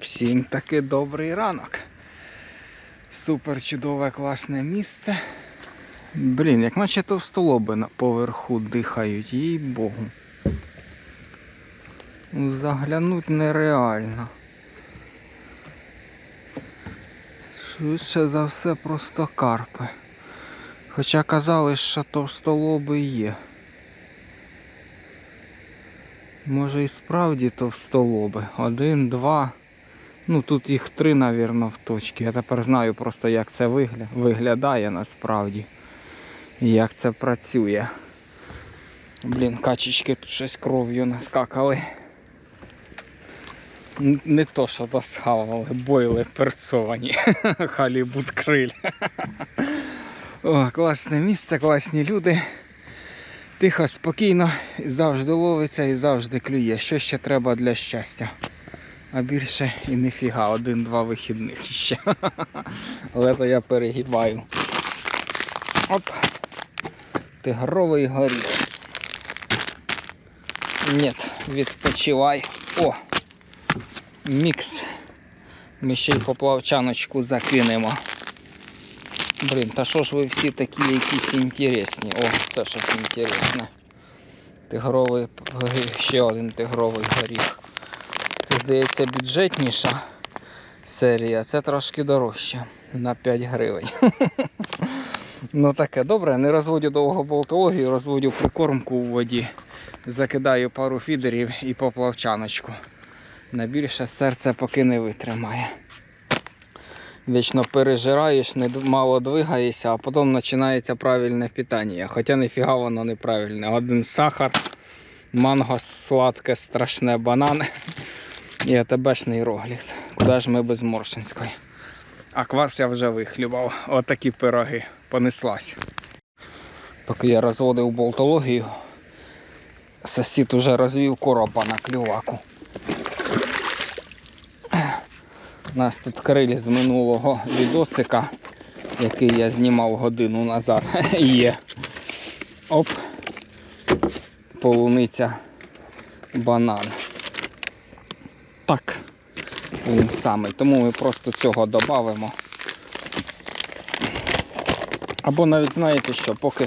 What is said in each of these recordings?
Всім таки добрий ранок. Супер чудове класне місце. Блін, як наче товстолоби на поверху дихають, їй богу. Ну, Заглянуть нереально. Швидше за все просто карпи. Хоча казали, що товстолоби є. Може і справді товстолоби. Один, два. Ну тут їх три, навірно, в точці. Я тепер знаю просто як це вигля... виглядає насправді. Як це працює. Блін, качечки тут щось кров'ю наскакали. Не то, що досхавали, бойли перцовані. Халібут криль. О, класне місце, класні люди. Тихо, спокійно, завжди ловиться і завжди клює. Що ще треба для щастя? А більше і ніфіга, один-два вихідних ще. Але то я перегибаю. Оп. Тигровий горіх. Ні, відпочивай. О! Мікс. Ми ще й поплавчаночку закинемо. Блін, та що ж ви всі такі якісь інтересні? О, це щось інтересне. Тигровий, ще один тигровий горіх. Здається, бюджетніша серія, це трошки дорожче. На 5 гривень. ну таке, добре, не розводю довго болтологію, розводю прикормку у воді. Закидаю пару фідерів і поплавчаночку. На більше серце поки не витримає. Вічно пережираєш, мало двигаєшся, а потім починається правильне питання. Хоча ніфіга воно неправильне. Один сахар, манго сладке, страшне, банани і АТБшний рогліт. Куди ж ми без Моршинської? А квас я вже вихлюбав. Отакі пироги. Понеслась. Поки я розводив болтологію, сусід уже розвів коропа на клюваку. У нас тут крилі з минулого відосика, який я знімав годину назад. Є. Оп. Полуниця банан. Він самий. Тому ми просто цього додамо. Або навіть знаєте що, поки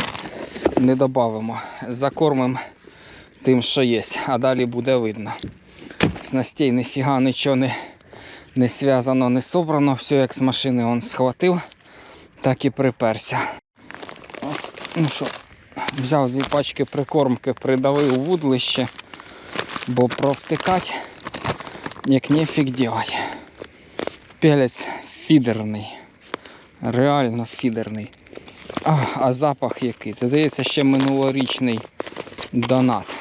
не додамо. Закормимо тим, що є, а далі буде видно. Снастей ніфіга нічого не не зв'язано, не собрано. Все як з машини он схватив, так і приперся. Ну що, взяв дві пачки прикормки, придавив вудлище, бо провтикать як нефіг делать. Пелець фідерний. Реально фідерний. А, а запах який. Це здається ще минулорічний донат.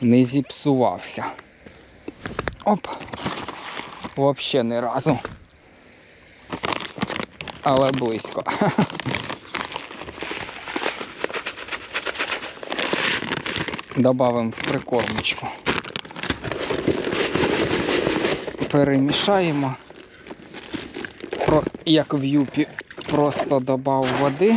Не зіпсувався. Оп. Взагалі ні разу. Але близько. Добавимо в прикормочку. Перемішаємо. Про, як в юпі, просто додав води.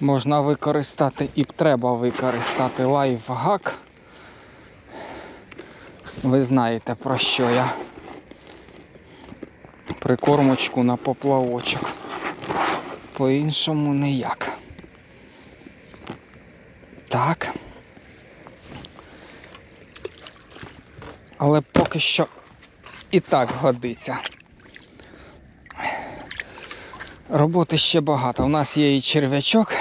Можна використати і треба використати лайфхак. Ви знаєте про що я. Прикормочку на поплавочок. По-іншому ніяк. Так. Але поки що і так годиться. Роботи ще багато. У нас є і черв'ячок,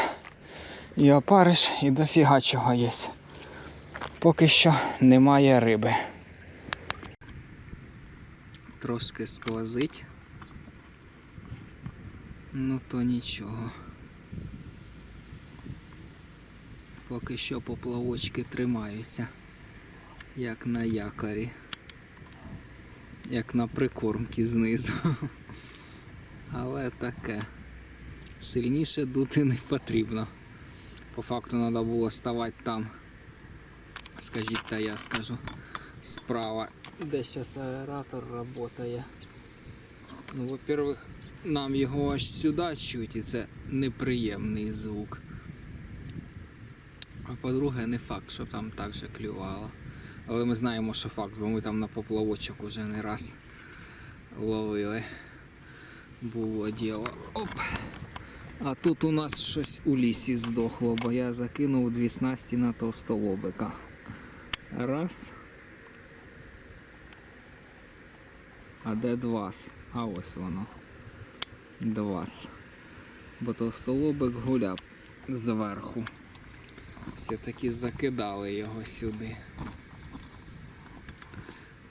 і опариш, і дофіга чого є. Поки що немає риби. Трошки сквозить. Ну то нічого. Поки що поплавочки тримаються, як на якорі, як на прикормці знизу. Але таке. Сильніше дути не потрібно. По факту треба було ставати там. Скажіть, та я скажу. Справа. Де зараз аератор працює. Ну, во-первых, нам його аж сюди чуть і це неприємний звук. А по-друге, не факт, що там так же клювало. Але ми знаємо, що факт, бо ми там на поплавочок уже не раз ловили. Було діло. Оп! А тут у нас щось у лісі здохло, бо я закинув дві снасті на товстолобика. Раз. А де двас? А ось воно. Двас. Бо товстолобик гуляв зверху. Все-таки закидали його сюди.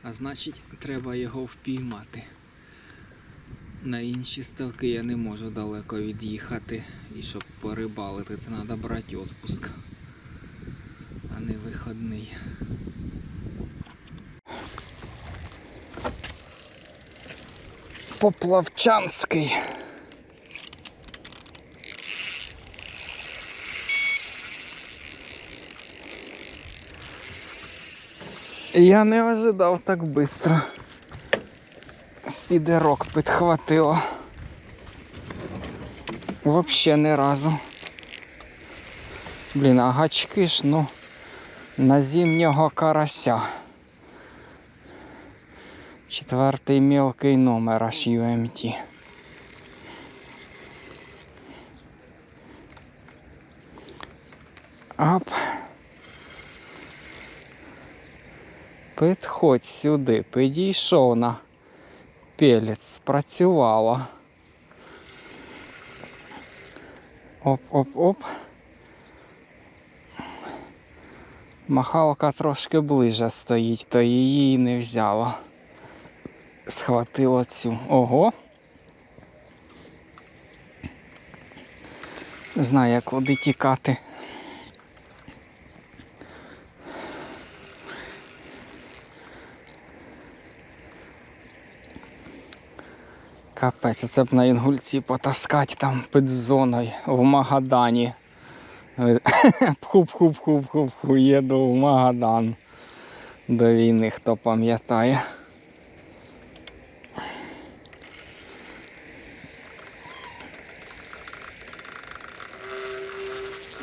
А значить, треба його впіймати. На інші ставки я не можу далеко від'їхати. І щоб порибалити, це треба брати відпуск, а не виходний. Поплавчанський. Я не ожидав так швидко. Фідерок підхватило. Вообще не разу. Блін, а гачки ж, ну, на зимнього карася. Четвертий мілкий номер аж UMT. Ап. Підходь сюди, підійшов на пелець, спрацювало. Оп-оп-оп. Махалка трошки ближе стоїть, то її і не взяло. Схватило цю. Ого. Знає, куди тікати. Капець, це б на інгульці потаскати там під зоною в Магадані. Пхуп-хуп-хуп-хуп-ху, їду в Магадан до війни, хто пам'ятає.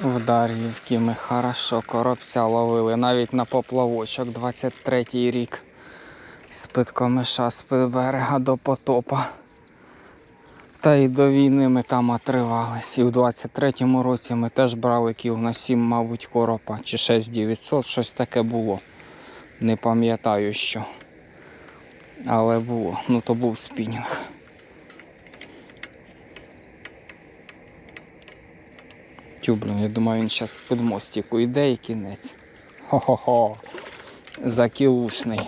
В Дар'ївці ми хорошо коробця ловили, навіть на поплавочок 23-й рік. З-під комиша, з-під берега до потопа. Та й до війни ми там отривались. І в 23-му році ми теж брали кіл на 7, мабуть, коропа, чи 6900, щось таке було. Не пам'ятаю що. Але було. Ну то був спінінг. Тю, блін, я думаю, він зараз під мостику йде і кінець. Хо-хо-хо. Закілушний.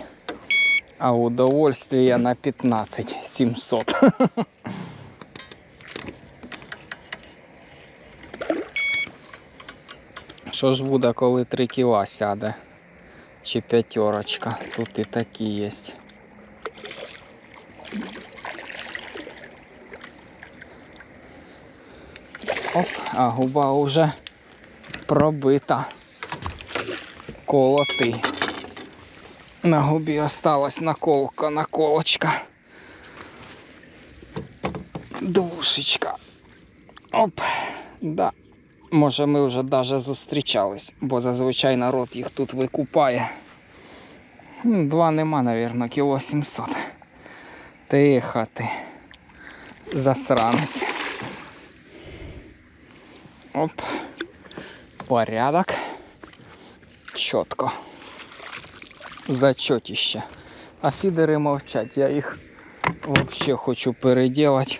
А удовольствие на 15 700. Що ж буде, коли 3 кіла сяде? Чи п'ятерочка? Тут і такі є. Оп, а губа вже пробита. Колотий. На губі осталась наколка, наколочка. Душечка. Оп, да. Може ми вже навіть зустрічались, бо зазвичай народ їх тут викупає. Два нема, мабуть, кіло 700. Тихо ти. Засранець. Оп. Порядок. Чітко. Зачотіще. А фідери мовчать. Я їх взагалі хочу переділати.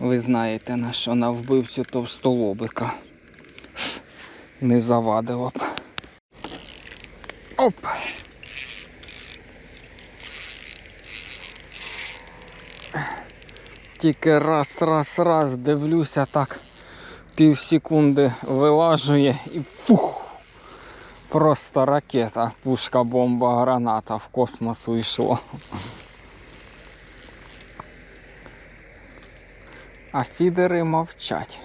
Ви знаєте на що на вбивцю товстолобика. Не завадило б. Оп! Тільки раз, раз, раз дивлюся так пів секунди вилажує і фух! Просто ракета, пушка, бомба, граната в космос уйшло. А фідери мовчать.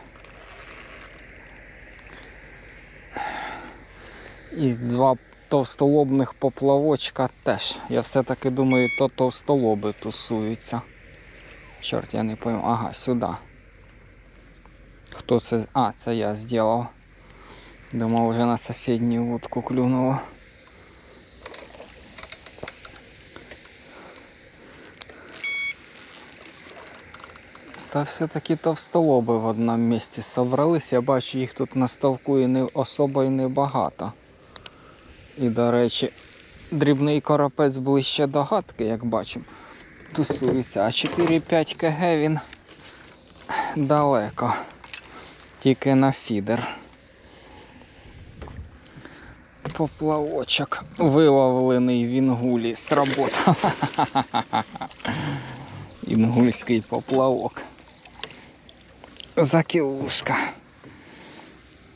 І два товстолобних поплавочка теж. Я все-таки думаю, то товстолоби тусуються. Чорт, я не пойму. Ага, сюди. Хто це? А, це я зробив. Думав, вже на сусідню вудку клюнуло. Та все-таки товстолоби в одному місці собрались. Я бачу, їх тут на ставку і не особо і небагато. І, до речі, дрібний коропець ближче до гадки, як бачимо. Тусується. А 4-5 кг він далеко. Тільки на фідер. Поплавочок виловлений в інгулі сработав. Інгульський поплавок. Закілушка.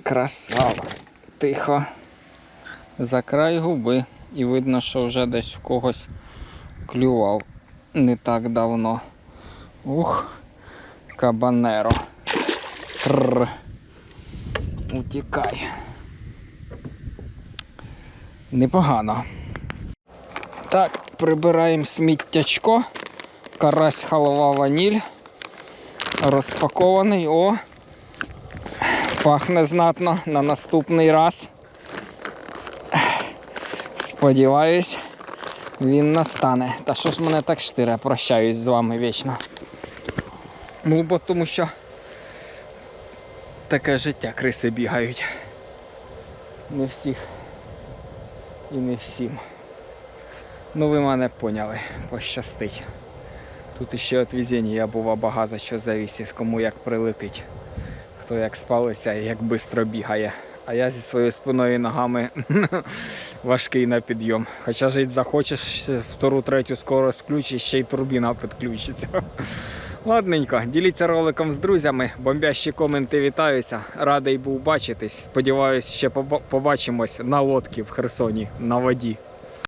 Красава. Тихо. За край губи. І видно, що вже десь в когось клював не так давно. Ух, кабанеро. Тррр. Утікай. Непогано. Так, прибираємо сміттячко. Карась халва ваніль. Розпакований. О! Пахне знатно на наступний раз. Сподіваюсь, він настане. Та що ж мене так штире, прощаюсь з вами вічно. Ну, бо тому що таке життя криси бігають. Не всіх і не всім. Ну ви мене поняли, пощастить. Тут іще від везіння було багато що завісить, кому як прилетить. Хто як спалиться і як швидко бігає. А я зі своєю спиною і ногами важкий на підйом. Хоча жить захочеш, втору, третю скорость включиш, ще й турбіна підключиться. Ладненько, діліться роликом з друзями, бомбящі коменти вітаються. Радий був бачитись. Сподіваюсь, ще побачимось на лодці в Херсоні на воді.